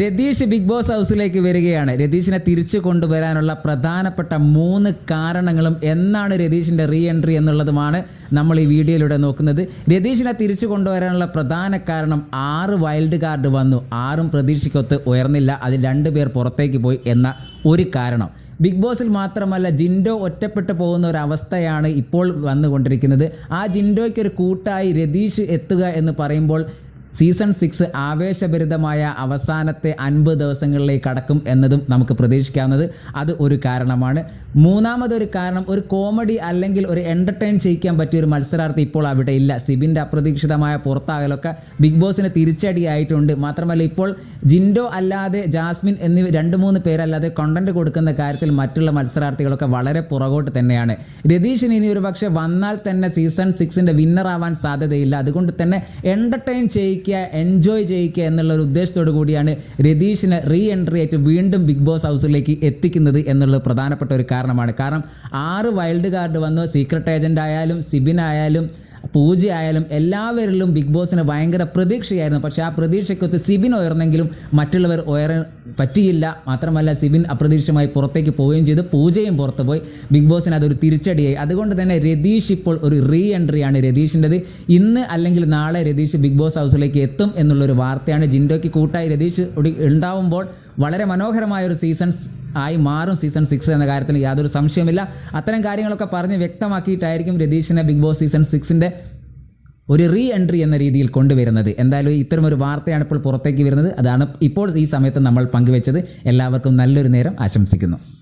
Ratheesh big boss ഹൗസിലേക്ക് വരികയാണ്. രതീഷിനെ തിരിച്ചു കൊണ്ടുവരാനുള്ള പ്രധാനപ്പെട്ട മൂന്ന് കാരണങ്ങളും എന്നാണ് രതീഷിന്റെ റീ എൻട്രി എന്നുള്ളതുമാണ് നമ്മൾ ഈ വീഡിയോയിലൂടെ നോക്കുന്നത്. രതീഷിനെ തിരിച്ചു കൊണ്ടുവരാനുള്ള പ്രധാന കാരണം ആറ് വൈൽഡ് കാർഡ് വന്നു. ആറും പ്രതീക്ഷയ്ക്കൊത്ത് ഉയർന്നില്ല. അത് രണ്ട് പേർ പുറത്തേക്ക് പോയി എന്ന ഒരു കാരണം. ബിഗ് ബോസിൽ മാത്രമല്ല ജിൻഡോ ഒറ്റപ്പെട്ടു പോകുന്ന ഒരു അവസ്ഥയാണ് ഇപ്പോൾ വന്നുകൊണ്ടിരിക്കുന്നത്. ആ ജിൻഡോയ്ക്ക് ഒരു കൂട്ടായി രതീഷ് എത്തുക എന്ന് പറയുമ്പോൾ സീസൺ സിക്സ് ആവേശഭരിതമായ അവസാനത്തെ അൻപത് ദിവസങ്ങളിലേക്ക് കടക്കും എന്നതും നമുക്ക് പ്രതീക്ഷിക്കാവുന്നത് അത് ഒരു കാരണമാണ്. മൂന്നാമതൊരു കാരണം ഒരു കോമഡി അല്ലെങ്കിൽ ഒരു എന്റർടൈൻ ചെയ്യിക്കാൻ പറ്റിയ ഒരു മത്സരാർത്ഥി ഇപ്പോൾ അവിടെ ഇല്ല. സിബിന്റെ അപ്രതീക്ഷിതമായ പുറത്താകലൊക്കെ ബിഗ് ബോസിന് തിരിച്ചടിയായിട്ടുണ്ട്. മാത്രമല്ല ഇപ്പോൾ ജിൻഡോ അല്ലാതെ ജാസ്മിൻ എന്നിവ രണ്ട് മൂന്ന് പേരല്ലാതെ കണ്ടന്റ് കൊടുക്കുന്ന കാര്യത്തിൽ മറ്റുള്ള മത്സരാർത്ഥികളൊക്കെ വളരെ പുറകോട്ട് തന്നെയാണ്. രതീഷിന് ഇനി ഒരു പക്ഷേ വന്നാൽ തന്നെ സീസൺ സിക്സിന്റെ വിന്നർ ആവാൻ സാധ്യതയില്ല. അതുകൊണ്ട് തന്നെ എന്റർടൈൻ ചെയ്യിക്കുക എൻജോയ് ചെയ്യിക്കുക എന്നുള്ള ഒരു ഉദ്ദേശത്തോടു കൂടിയാണ് രതീഷിനെ റീ എൻട്രി ആയിട്ട് വീണ്ടും ബിഗ് ബോസ് ഹൗസിലേക്ക് എത്തിക്കുന്നത് എന്നുള്ളത് പ്രധാനപ്പെട്ട ഒരു കാരണമാണ്. കാരണം ആറ് വൈൽഡ് കാർഡ് വന്നു. സീക്രട്ട് ഏജന്റ് ആയാലും സിബിൻ ആയാലും പൂജ ആയാലും എല്ലാവരിലും ബിഗ് ബോസിന് ഭയങ്കര പ്രതീക്ഷയായിരുന്നു. പക്ഷെ ആ പ്രതീക്ഷയ്ക്കൊത്ത് സിബിൻ ഉയർന്നെങ്കിലും മറ്റുള്ളവർ ഉയരാൻ പറ്റിയില്ല. മാത്രമല്ല സിബിൻ അപ്രതീക്ഷിതമായി പുറത്തേക്ക് പോവുകയും ചെയ്തു. പൂജയും പുറത്ത് പോയി. ബിഗ് ബോസിന് അതൊരു തിരിച്ചടിയായി. അതുകൊണ്ട് തന്നെ രതീഷ് ഇപ്പോൾ ഒരു റീ എൻട്രിയാണ് രതീഷിന്റെത്. ഇന്ന് അല്ലെങ്കിൽ നാളെ രതീഷ് ബിഗ് ബോസ് ഹൗസിലേക്ക് എത്തും എന്നുള്ളൊരു വാർത്തയാണ് ജിൻഡോയ്ക്ക് കൂട്ടായി രതീഷ് ഉണ്ടാവുമ്പോൾ വളരെ മനോഹരമായ ഒരു സീസൺ ആയി മാറും സീസൺ സിക്സ് എന്ന കാര്യത്തിൽ യാതൊരു സംശയമില്ല അത്തരം കാര്യങ്ങളൊക്കെ പറഞ്ഞ് വ്യക്തമാക്കിയിട്ടായിരിക്കും രതീഷിനെ ബിഗ് ബോസ് സീസൺ സിക്സിന്റെ ഒരു റീ എൻട്രി എന്ന രീതിയിൽ കൊണ്ടുവരുന്നത്. എന്തായാലും ഇത്തരം ഒരു വാർത്തയാണ് ഇപ്പോൾ പുറത്തേക്ക് വരുന്നത്. അതാണ് ഇപ്പോൾ ഈ സമയത്ത് നമ്മൾ പങ്കുവെച്ചത്. എല്ലാവർക്കും നല്ലൊരു നേരം ആശംസിക്കുന്നു.